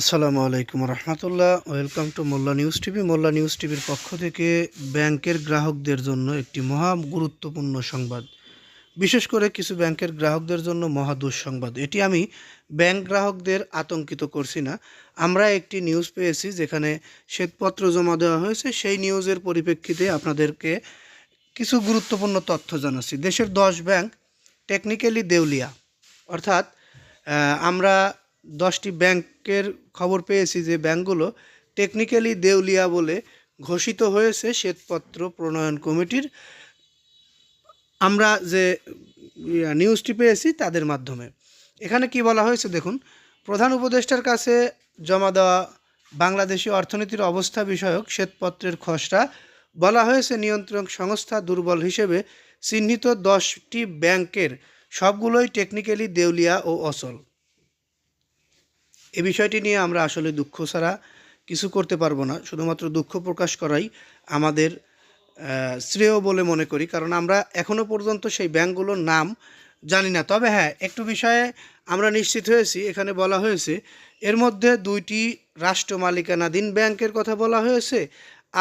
আসসালামু আলাইকুম রহমতুল্লাহ। Welcome to Molla news TV. Molla news টিভির পক্ষ থেকে ব্যাংকের গ্রাহকদের জন্য একটি মহা গুরুত্বপূর্ণ সংবাদ। বিশেষ করে কিছু ব্যাংকের গ্রাহকদের জন্য মহা দুঃসংবাদ। এটি আমি ব্যাংক গ্রাহকদের আতঙ্কিত করছি না। আমরা একটি নিউজ পেয়েছি যেখানে শ্বেতপত্র জমা দেওয়া হয়েছে। সেই নিউজের পরিপ্রেক্ষিতে আপনাদেরকে কিছু গুরুত্বপূর্ণ তথ্য জানাচ্ছি। দেশের দশ ব্যাংক টেকনিক্যালি দেউলিয়া, অর্থাৎ আমরা দশটি ব্যাংকের খবর পেয়েছি যে ব্যাংকগুলো টেকনিক্যালি দেউলিয়া বলে ঘোষিত হয়েছে শ্বেতপত্র প্রণয়ন কমিটির। আমরা যে নিউজটি পেয়েছি তাদের মাধ্যমে। এখানে কি বলা হয়েছে দেখুন, প্রধান উপদেষ্টার কাছে জমা দেওয়া বাংলাদেশি অর্থনীতির অবস্থা বিষয়ক শ্বেতপত্রের খসড়া বলা হয়েছে নিয়ন্ত্রণ সংস্থা দুর্বল হিসেবে চিহ্নিত দশটি ব্যাংকের সবগুলোই টেকনিক্যালি দেউলিয়া ও অচল। এই বিষয়টি নিয়ে আমরা আসলে দুঃখ ছাড়া কিছু করতে পারব না। শুধুমাত্র দুঃখ প্রকাশ করাই আমাদের শ্রেয় বলে মনে করি। কারণ আমরা এখনও পর্যন্ত সেই ব্যাংকগুলোর নাম জানি না। তবে হ্যাঁ একটু বিষয়ে আমরা নিশ্চিত হয়েছি, এখানে বলা হয়েছে, এর মধ্যে দুইটি রাষ্ট্র মালিকানাধীন ব্যাংকের কথা বলা হয়েছে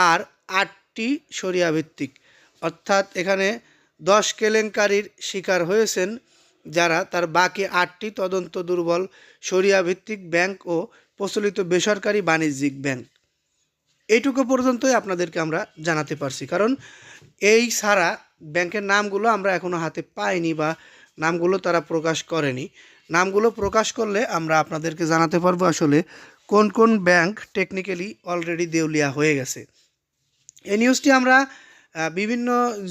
আর আটটি সরিয়া ভিত্তিক অর্থাৎ এখানে দশ কেলেঙ্কারির শিকার হয়েছেন যারা তার বাকি আটটি তদন্ত দুর্বল সরিয়া ভিত্তিক ব্যাংক ও প্রচলিত বেসরকারি বাণিজ্যিক ব্যাংক। এইটুকু পর্যন্তই আপনাদেরকে আমরা জানাতে পারছি। কারণ এই ছাড়া ব্যাংকের নামগুলো আমরা এখনও হাতে পাইনি বা নামগুলো তারা প্রকাশ করেনি। নামগুলো প্রকাশ করলে আমরা আপনাদেরকে জানাতে পারব আসলে কোন কোন ব্যাংক টেকনিক্যালি অলরেডি দেউলিয়া হয়ে গেছে। এই নিউজটি আমরা বিভিন্ন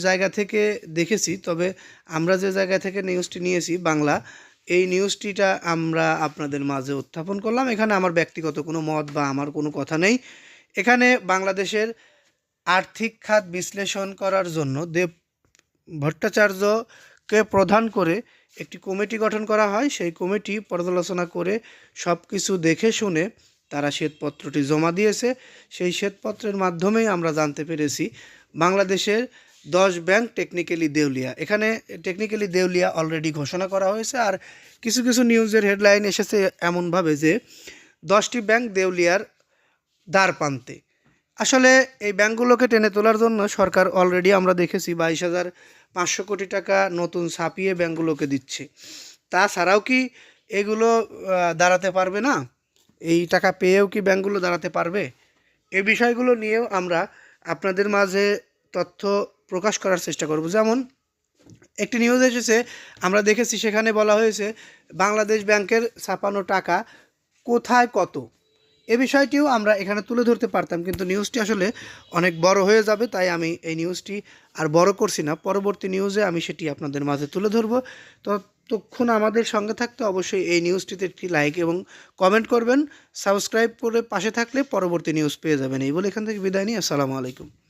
জায়গা থেকে দেখেছি, তবে আমরা যে জায়গা থেকে নিউজটি নিয়েছি, বাংলা, এই নিউজটিটা আমরা আপনাদের মাঝে উত্থাপন করলাম। এখানে আমার ব্যক্তিগত কোনো মত বা আমার কোনো কথা নেই। এখানে বাংলাদেশের আর্থিক খাত বিশ্লেষণ করার জন্য দেব ভট্টাচার্যকে প্রধান করে একটি কমিটি গঠন করা হয়। সেই কমিটি পর্যালোচনা করে সব কিছু দেখে শুনে তারা শ্বেতপত্রটি জমা দিয়েছে। সেই শ্বেতপত্রের মাধ্যমেই আমরা জানতে পেরেছি বাংলাদেশের দশ ব্যাংক টেকনিক্যালি দেউলিয়া। এখানে টেকনিক্যালি দেউলিয়া অলরেডি ঘোষণা করা হয়েছে আর কিছু কিছু নিউজের হেডলাইন এসেছে এমনভাবে যে দশটি ব্যাংক দেউলিয়ার দ্বার প্রান্তে। আসলে এই ব্যাংকগুলোকে টেনে তোলার জন্য সরকার অলরেডি আমরা দেখেছি বাইশ হাজার পাঁচশো কোটি টাকা নতুন ছাপিয়ে ব্যাংকগুলোকে দিচ্ছে। তাছাড়াও কি এগুলো দাঁড়াতে পারবে না? এই টাকা পেয়েও কি ব্যাংকগুলো দাঁড়াতে পারবে? এই বিষয়গুলো নিয়েও আমরা আপনাদের মাঝে তথ্য প্রকাশ করার চেষ্টা করব। যেমন, একটি নিউজ এসেছে, আমরা দেখেছি সেখানে বলা হয়েছে, বাংলাদেশ ব্যাংকের ছাপানো টাকা কোথায় কত? এ বিষয়টিও আমরা এখানে তুলে ধরতে পারতাম, কিন্তু নিউজটি আসলে অনেক বড় হয়ে যাবে, তাই আমি এই নিউজটি আর বড় করছি না। পরবর্তী নিউজে আমি সেটি আপনাদের মাঝে তুলে ধরবো। ততক্ষণ আমাদের সঙ্গে থাকতে অবশ্যই এই নিউজটিতে একটি লাইক এবং কমেন্ট করবেন। সাবস্ক্রাইব করে পাশে থাকলে পরবর্তী নিউজ পেয়ে যাবেন। এই বলে এখান থেকে বিদায় নিই। আসসালামু আলাইকুম।